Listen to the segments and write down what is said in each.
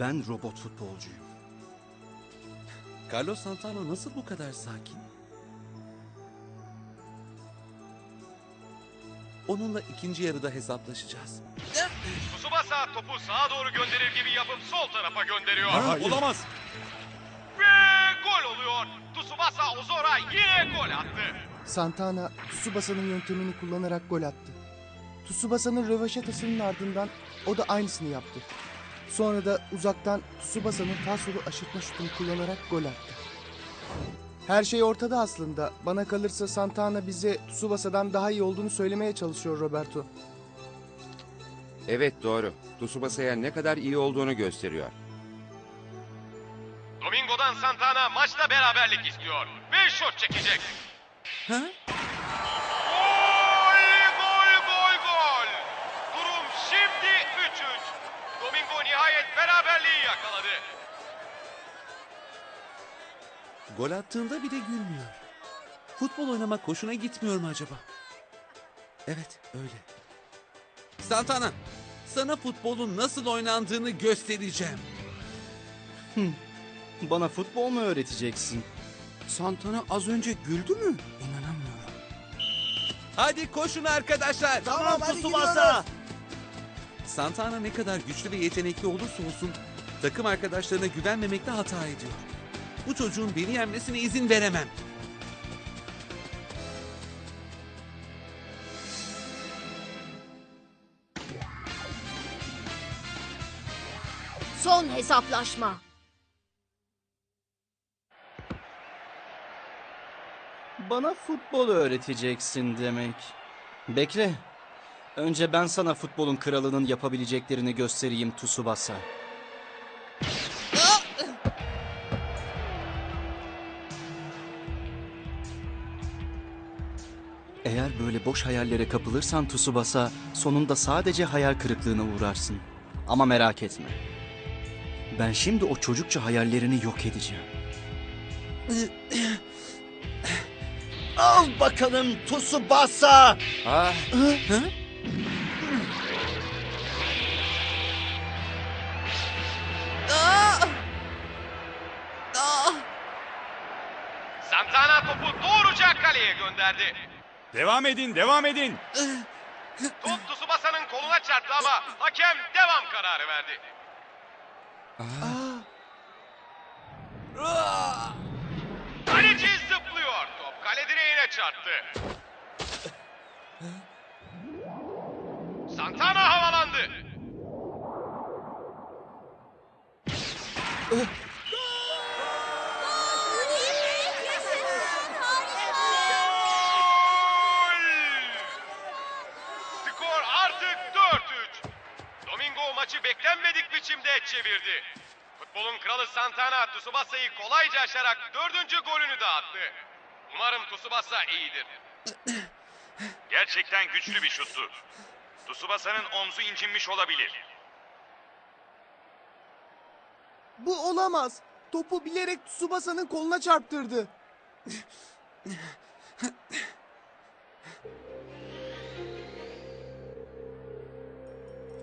Ben robot futbolcuyum. Carlos Santana nasıl bu kadar sakin? Onunla ikinci yarıda hesaplaşacağız. Tsubasa topu sağa doğru gönderir gibi yapıp sol tarafa gönderiyor. Olamaz. Ve gol oluyor. Tsubasa Ozora yine gol attı. Santana Tsubasa'nın yöntemini kullanarak gol attı. Tsubasa'nın rövaşatasının ardından o da aynısını yaptı. Sonra da uzaktan Tsubasa'nın falsolu aşırtma şutunu kullanarak gol attı. Her şey ortada aslında. Bana kalırsa Santana bize Tsubasa'dan daha iyi olduğunu söylemeye çalışıyor Roberto. Evet doğru. Tsubasa'ya ne kadar iyi olduğunu gösteriyor. Domingo'dan Santana maçta beraberlik istiyor. Ve şut çekecek. Ha? Gol, gol, gol, gol. Durum şimdi 3-3. Domingo nihayet beraberliği yakaladı. Gol attığında bile gülmüyor. Futbol oynamak hoşuna gitmiyor mu acaba? Evet, öyle. Santana, sana futbolun nasıl oynandığını göstereceğim. Bana futbol mu öğreteceksin? Santana az önce güldü mü? İnanamıyorum. Hadi koşun arkadaşlar. Tamam Tsubasa. Santana ne kadar güçlü ve yetenekli olursa olsun takım arkadaşlarına güvenmemekte hata ediyor. Bu çocuğun beni yenmesine izin veremem. Son hesaplaşma. Bana futbol öğreteceksin demek. Bekle. Önce ben sana futbolun kralının yapabileceklerini göstereyim Tsubasa. Eğer böyle boş hayallere kapılırsan Tsubasa, sonunda sadece hayal kırıklığına uğrarsın. Ama merak etme. Ben şimdi o çocukça hayallerini yok edeceğim. Al bakalım Tsubasa! Ah, Santana topu doğruca kaleye gönderdi. Devam edin, devam edin. Top Tsubasa'nın koluna çarptı ama hakem devam kararı verdi. Kaleci zıplıyor. Top kale direğine çarptı. Santana havalandı. Çevirdi. Futbolun kralı Santana Tsubasa'yı kolayca aşarak dördüncü golünü de attı. Umarım Tsubasa iyidir. Gerçekten güçlü bir şuttu. Tsubasa'nın omzu incinmiş olabilir. Bu olamaz. Topu bilerek Tsubasa'nın koluna çarptırdı.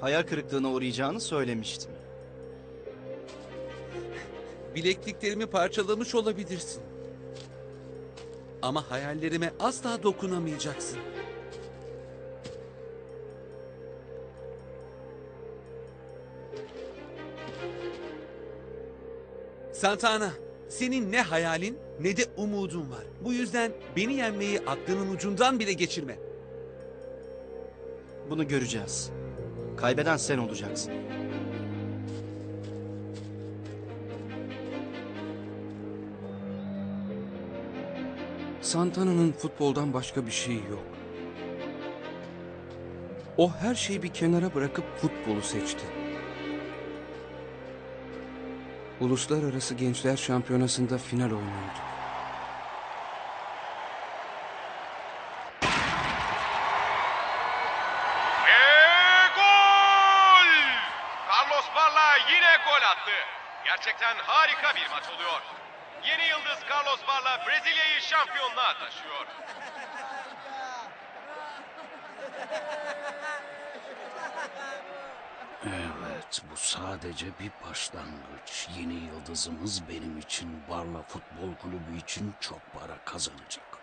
Hayal kırıklığına uğrayacağını söylemiştim. Bilekliklerimi parçalamış olabilirsin. Ama hayallerime asla dokunamayacaksın. Santana, senin ne hayalin ne de umudun var. Bu yüzden beni yenmeyi aklının ucundan bile geçirme. Bunu göreceğiz. Kaybeden sen olacaksın. Santana'nın futboldan başka bir şeyi yok. O her şeyi bir kenara bırakıp futbolu seçti. Uluslararası Gençler Şampiyonası'nda final oynuyordu. Ve gol! Carlos Barla yine gol attı. Gerçekten harika bir maç oluyor. Yeni yıldız Carlos Barla Brezilya'yı şampiyonluğa taşıyor. Evet, bu sadece bir başlangıç. Yeni yıldızımız benim için, Barla Futbol Kulübü için çok para kazanacak.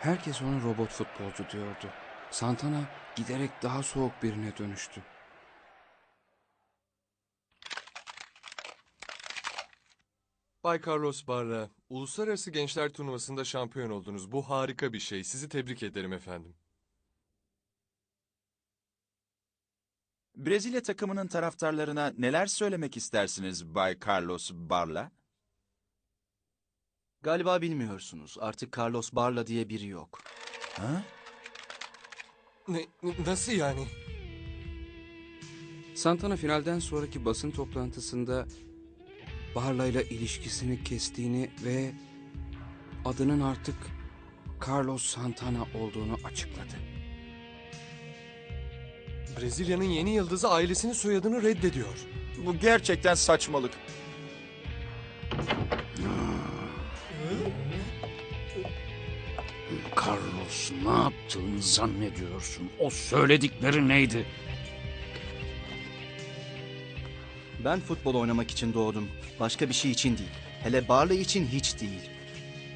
Herkes ona robot futbolcu diyordu. Santana giderek daha soğuk birine dönüştü. Bay Carlos Barra, Uluslararası Gençler Turnuvası'nda şampiyon oldunuz. Bu harika bir şey. Sizi tebrik ederim efendim. Brezilya takımının taraftarlarına neler söylemek istersiniz Bay Carlos Barla? Galiba bilmiyorsunuz. Artık Carlos Barla diye biri yok. Ha? Ne, nasıl yani? Santana finalden sonraki basın toplantısında Barla ile ilişkisini kestiğini ve adının artık Carlos Santana olduğunu açıkladı. Brezilya'nın yeni yıldızı ailesinin soyadını reddediyor. Bu gerçekten saçmalık. Carlos, ne yaptığını zannediyorsun? O söyledikleri neydi? Ben futbol oynamak için doğdum. Başka bir şey için değil. Hele Barla için hiç değil.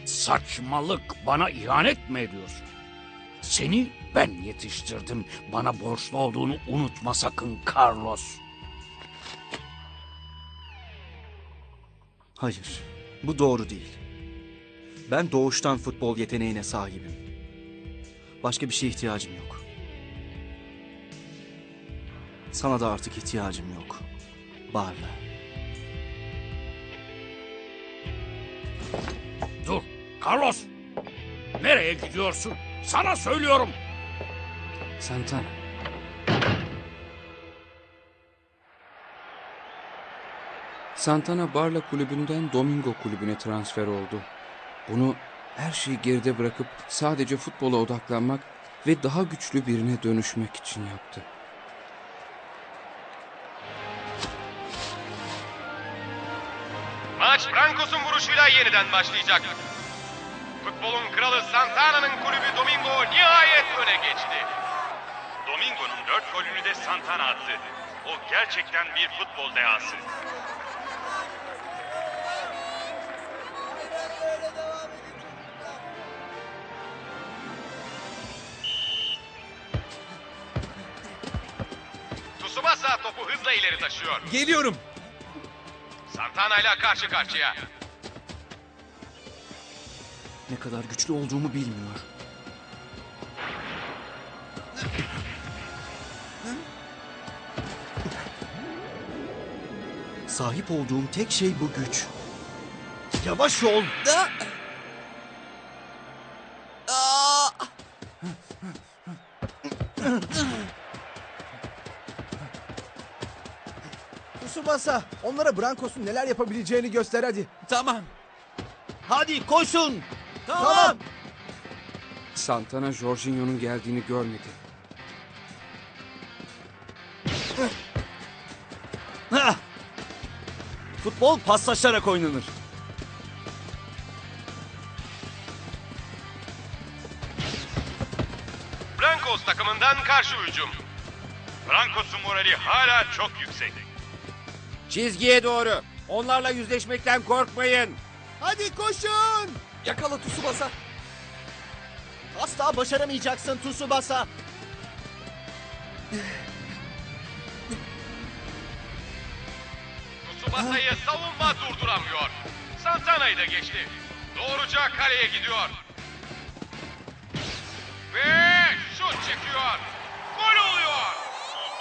Saçmalık, bana ihanet mi ediyorsun? Seni ben yetiştirdim. Bana borçlu olduğunu unutma sakın Carlos. Hayır, bu doğru değil. Ben doğuştan futbol yeteneğine sahibim. Başka bir şeye ihtiyacım yok. Sana da artık ihtiyacım yok. Barla. Dur, Carlos. Nereye gidiyorsun? Sana söylüyorum. Santana. Santana Barla kulübünden Domingo kulübüne transfer oldu. Bunu her şeyi geride bırakıp sadece futbola odaklanmak ve daha güçlü birine dönüşmek için yaptı. Maç Brancos'un vuruşuyla yeniden başlayacak. Futbolun kralı Santana'nın kulübü Domingo nihayet öne geçti. Domingo'nun 4 golünü de Santana attı. O gerçekten bir futbol dehası. Tsubasa topu hızla ileri taşıyor. Geliyorum. Santana ile karşı karşıya. Kadar güçlü olduğumu bilmiyor. Sahip olduğum tek şey bu güç. Yavaş ol. Tsubasa onlara Brankos'un neler yapabileceğini göster hadi. Tamam. Hadi koşun. Tamam. Santana Jorginho'nun geldiğini görmedi. Futbol paslaşarak oynanır. Brancos takımından karşı hücum. Brancos'un morali hala çok yüksek. Çizgiye doğru. Onlarla yüzleşmekten korkmayın. Hadi koşun. Yakala Tsubasa. Asla başaramayacaksın Tsubasa. Tsubasa'yı savunma durduramıyor. Santana'yı da geçti. Doğruca kaleye gidiyor. Ve şut çekiyor. Gol oluyor.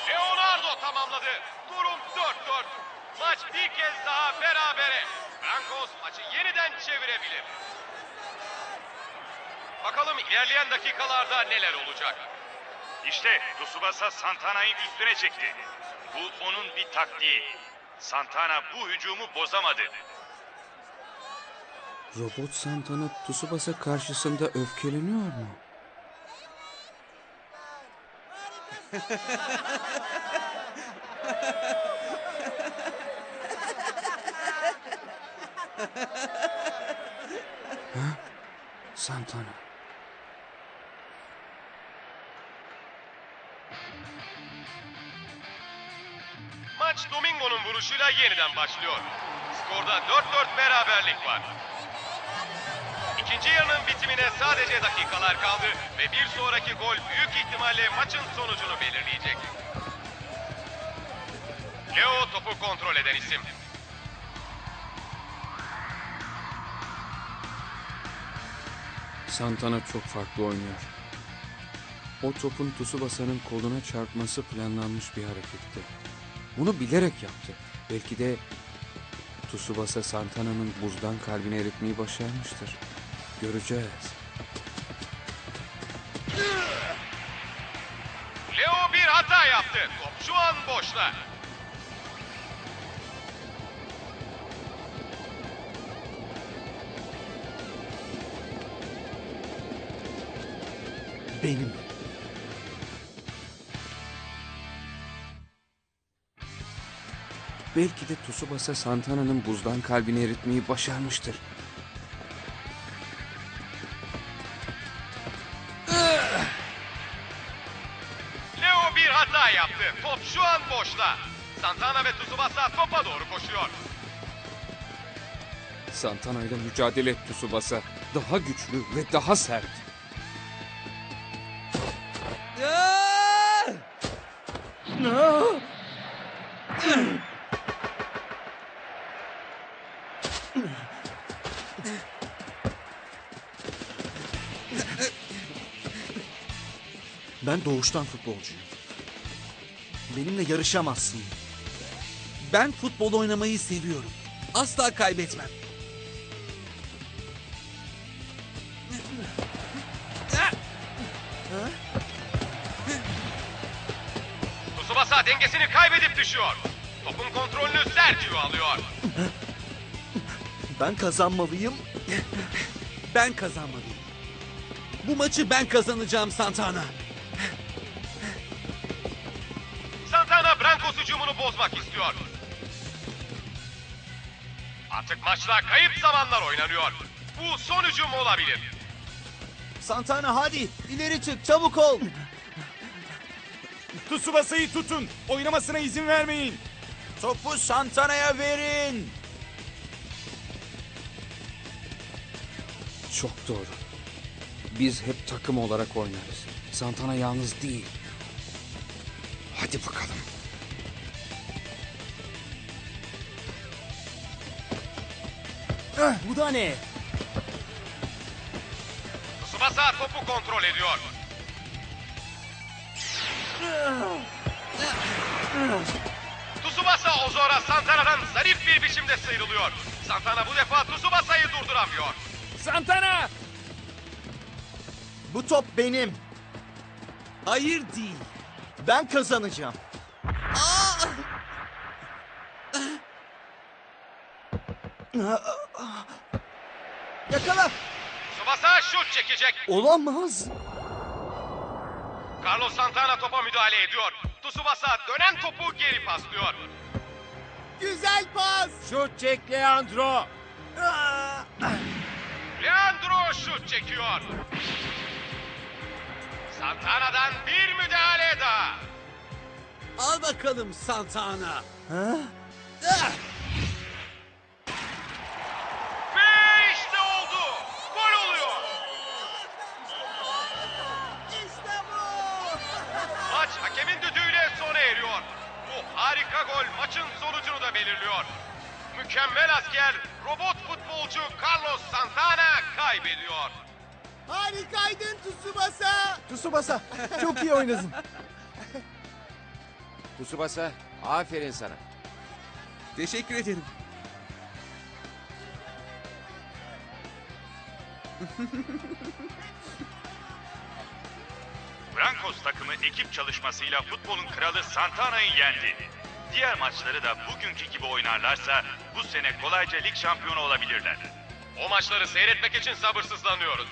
Leonardo tamamladı. Durum 4-4. Maç bir kez daha berabere. Brancos maçı yeniden çevirebilir. Bakalım ilerleyen dakikalarda neler olacak. İşte Tsubasa Santana'yı üstüne çekti. Bu onun bir taktiği. Santana bu hücumu bozamadı. Robot Santana Tsubasa karşısında öfkeleniyor mu? ha? Santana. Domingo'nun vuruşuyla yeniden başlıyor. Skorda 4-4 beraberlik var. İkinci yarının bitimine sadece dakikalar kaldı ve bir sonraki gol büyük ihtimalle maçın sonucunu belirleyecek. Leo topu kontrol eden isim. Santana çok farklı oynuyor. O topun Tsubasa'nın koluna çarpması planlanmış bir hareketti. Bunu bilerek yaptı. Belki de Tsubasa Santana'nın buzdan kalbini eritmeyi başarmıştır. Göreceğiz. Leo bir hata yaptı. Top şu an boşta. Benim. Belki de Tsubasa Santana'nın buzdan kalbini eritmeyi başarmıştır. Leo bir hata yaptı. Top şu an boşta. Santana ve Tsubasa topa doğru koşuyor. Santana ile mücadele et Tsubasa. Daha güçlü ve daha sert. Ben doğuştan futbolcuyum. Benimle yarışamazsın. Ben futbol oynamayı seviyorum. Asla kaybetmem. Tsubasa dengesini kaybedip düşüyor. Topun kontrolünü Sergio alıyor. Ben kazanmalıyım. Ben kazanmalıyım. Bu maçı ben kazanacağım Santana. Hücumunu bozmak istiyor. Artık maçta kayıp zamanlar oynanıyor. Bu son hücum olabilir. Santana hadi ileri çık çabuk ol. Tsubasa'yı tutun. Oynamasına izin vermeyin. Topu Santana'ya verin. Çok doğru. Biz hep takım olarak oynarız. Santana yalnız değil. Hadi bakalım. Bu da ne? Tsubasa topu kontrol ediyor. Tsubasa Ozora Santana'dan zarif bir biçimde sıyrılıyor. Santana bu defa Tsubasa'yı durduramıyor. Santana! Bu top benim. Hayır değil. Ben kazanacağım. Yakala. Tsubasa şut çekecek. Olamaz. Carlos Santana topa müdahale ediyor. Tsubasa dönen topu geri paslıyor. Güzel pas. Şut çek Leandro. Leandro şut çekiyor. Santana'dan bir müdahale daha. Al bakalım Santana. Ve işte Bu harika gol maçın sonucunu da belirliyor. Mükemmel asker robot futbolcu Carlos Santana kaybediyor. Harikaydın Tsubasa. Tsubasa çok iyi oynadın. Tsubasa aferin sana. Teşekkür ederim. Brancos takımı ekip çalışmasıyla futbolun kralı Santana'yı yendi. Diğer maçları da bugünkü gibi oynarlarsa bu sene kolayca lig şampiyonu olabilirler. O maçları seyretmek için sabırsızlanıyoruz.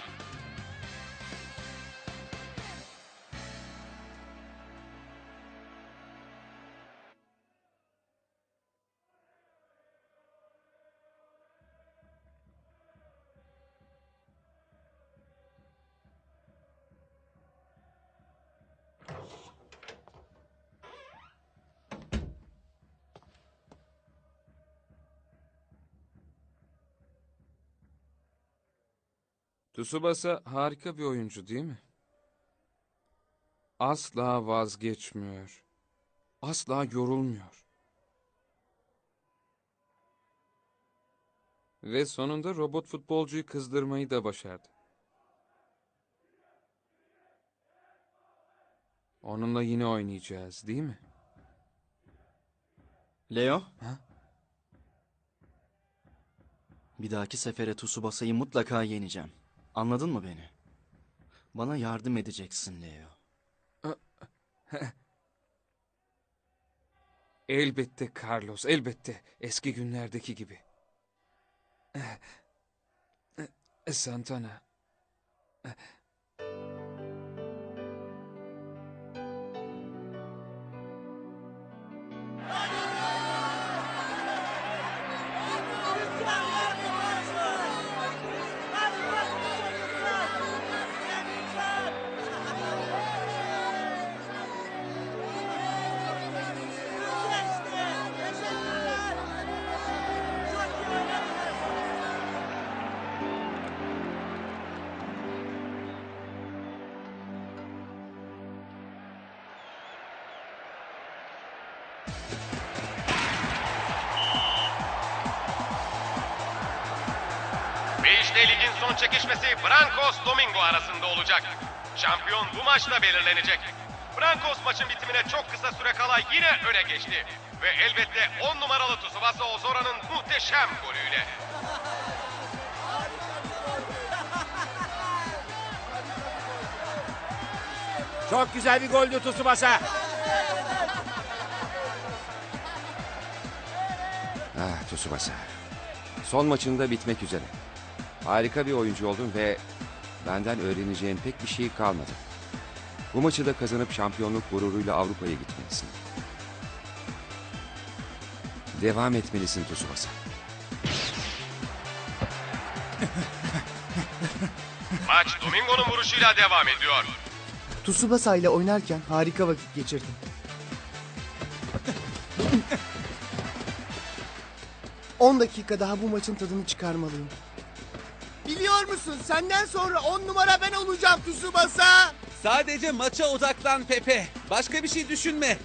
Tsubasa harika bir oyuncu değil mi? Asla vazgeçmiyor. Asla yorulmuyor. Ve sonunda robot futbolcuyu kızdırmayı da başardı. Onunla yine oynayacağız, değil mi? Leo? Ha? Bir dahaki sefere Tsubasa'yı mutlaka yeneceğim. Anladın mı beni? Bana yardım edeceksin Leo. Elbette Carlos, elbette. Eski günlerdeki gibi. Santana. Ve işte ligin son çekişmesi Brancos Domingo arasında olacak. Şampiyon bu maçta belirlenecek. Brancos maçın bitimine çok kısa süre kala yine öne geçti. Ve elbette 10 numaralı Tsubasa Ozora'nın muhteşem golüyle. Çok güzel bir goldü Tsubasa. Tsubasa. Son maçında bitmek üzere. Harika bir oyuncu oldun ve benden öğreneceğin pek bir şey kalmadı. Bu maçı da kazanıp şampiyonluk gururuyla Avrupa'ya gitmelisin. Devam etmelisin Tsubasa. Maç Domingo'nun vuruşuyla devam ediyor. Tsubasa ile oynarken harika vakit geçirdim. On dakika daha bu maçın tadını çıkarmalıyım. Biliyor musun senden sonra on numara ben olacağım Tsubasa. Sadece maça odaklan Pepe. Başka bir şey düşünme.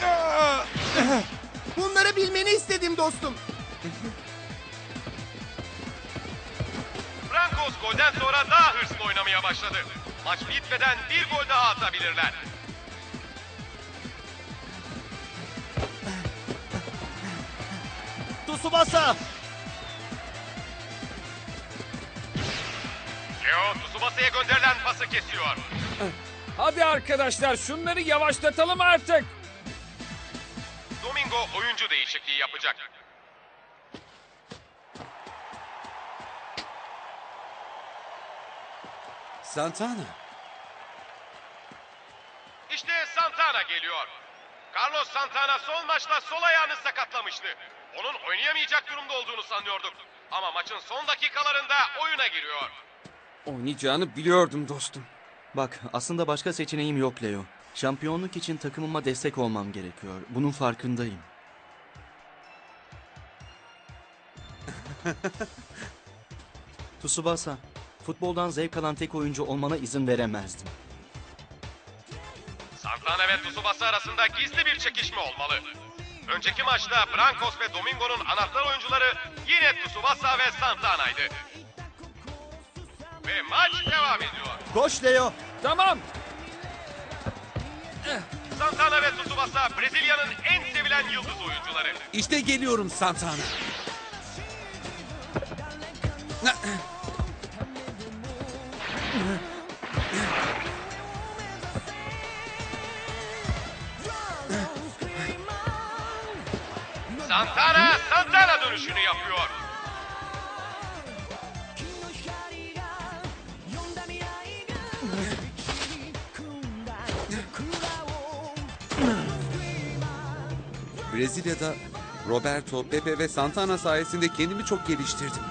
Bunları bilmeni istedim dostum. Brancos golden sonra daha hırslı oynamaya başladı. Maç bitmeden bir gol daha atabilirler. Tsubasa! Leo Tsubasa'ya gönderilen pası kesiyor. Hadi arkadaşlar şunları yavaşlatalım artık. Domingo oyuncu değişikliği yapacak. Santana. İşte Santana geliyor. Carlos Santana son maçta sol ayağını sakatlamıştı. Onun oynayamayacak durumda olduğunu sanıyorduk. Ama maçın son dakikalarında oyuna giriyor. Oynayacağını biliyordum dostum. Bak aslında başka seçeneğim yok Leo. Şampiyonluk için takımıma destek olmam gerekiyor. Bunun farkındayım. Tsubasa, futboldan zevk alan tek oyuncu olmana izin veremezdim. Santana ve Tsubasa arasında gizli bir çekişme olmalı. Önceki maçta Brancos ve Domingo'nun anahtar oyuncuları yine Tsubasa ve Santana'ydı. Ve maç devam ediyor. Koş Leo! Tamam. Santana ve Tsubasa Brezilya'nın en sevilen yıldız oyuncuları. İşte geliyorum Santana. Santana, Santana dönüşünü yapıyor. Brezilya'da Roberto, Pepe ve Santana sayesinde kendimi çok geliştirdim.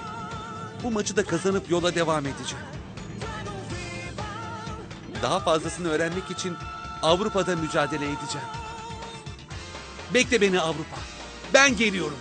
Bu maçı da kazanıp yola devam edeceğim. Daha fazlasını öğrenmek için Avrupa'da mücadele edeceğim. Bekle beni Avrupa. Ben geliyorum.